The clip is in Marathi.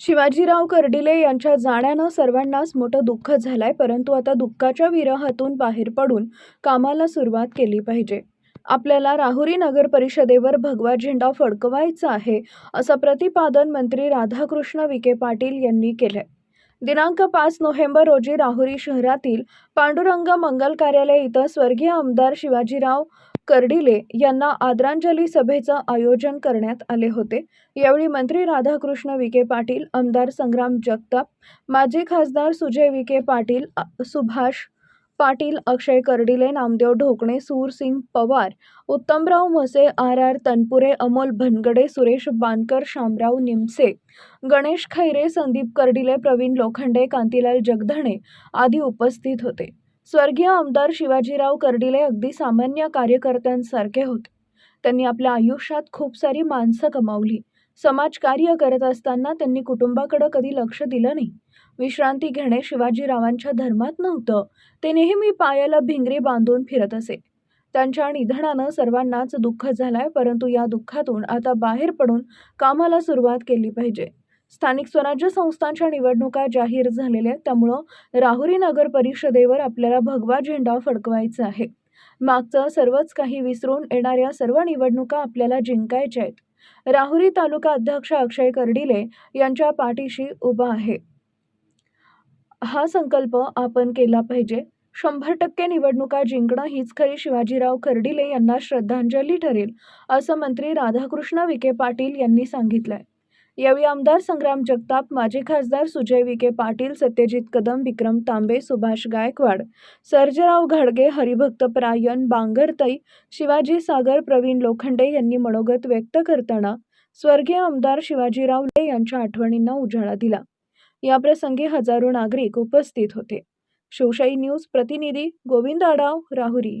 शिवाजीराव कर्डिले यांच्या जाण्यानं सर्वांनाच मोठं दुःख झालंय परंतु आता दुःखाच्या विरहातून बाहेर पडून कामाला सुरुवात केली पाहिजे. आपल्याला राहुरी नगर परिषदेवर भगवा झेंडा फडकवायचा आहे असं प्रतिपादन मंत्री राधाकृष्ण विखे पाटील यांनी केलंय. दिनांक पाच नोव्हेंबर रोजी राहुरी शहरातील पांडुरंग मंगल कार्यालय इथं स्वर्गीय आमदार शिवाजीराव कर्डिले यांना आदरांजली सभेचं आयोजन करण्यात आले होते. यावेळी मंत्री राधाकृष्ण विखे पाटील आमदार संग्राम जगताप माजी खासदार सुजय विखे पाटील सुभाष पाटील अक्षय कर्डिले नामदेव ढोकणे सूरसिंग पवार उत्तमराव म्हसे आर आर तनपुरे अमोल भनगडे सुरेश बानकर शामराव निमसे गणेश खैरे संदीप कर्डिले प्रवीण लोखंडे कांतीलाल जगधणे आदी उपस्थित होते. स्वर्गीय आमदार शिवाजीराव कर्डिले अगदी सामान्य कार्यकर्त्यांसारखे होते. त्यांनी आपल्या आयुष्यात खूप सारी माणसं कमावली. समाजकार्य करत असताना त्यांनी कुटुंबाकडे कधी लक्ष दिलं नाही. विश्रांती घेणे शिवाजीरावांच्या धर्मात नव्हतं. ते नेहमी पायाला भिंगरी बांधून फिरत असे. त्यांच्या निधनानं सर्वांनाच दुःख झालंय परंतु या दुःखातून आता बाहेर पडून कामाला सुरुवात केली पाहिजे. स्थानिक स्वराज्य संस्थांच्या निवडणुका जाहीर झालेल्या आहेत. त्यामुळं राहुरी नगर परिषदेवर आपल्याला भगवा झेंडा फडकवायचा आहे. मागचं सर्वच काही विसरून येणाऱ्या सर्व निवडणुका आपल्याला जिंकायच्या आहेत. राहुरी तालुका अध्यक्ष अक्षय कर्डिले यांच्या पाठीशी उभा आहे. हा संकल्प आपण केला पाहिजे. शंभर टक्के निवडणुका जिंकणं हीच खरी शिवाजीराव कर्डिले यांना श्रद्धांजली ठरेल असं मंत्री राधाकृष्ण विखे पाटील यांनी सांगितलंय. यावेळी आमदार संग्राम जगताप माजी खासदार सुजय विखे पाटील सत्यजित कदम विक्रम तांबे सुभाष गायकवाड सर्जराव घाडगे हरिभक्त परायण बांगरताई शिवाजी सागर प्रवीण लोखंडे यांनी मनोगत व्यक्त करताना स्वर्गीय आमदार शिवाजीराव ले यांच्या आठवणींना उजाळा दिला. याप्रसंगी हजारो नागरिक उपस्थित होते. शिवशाही न्यूज प्रतिनिधी गोविंद आडाव राहुरी.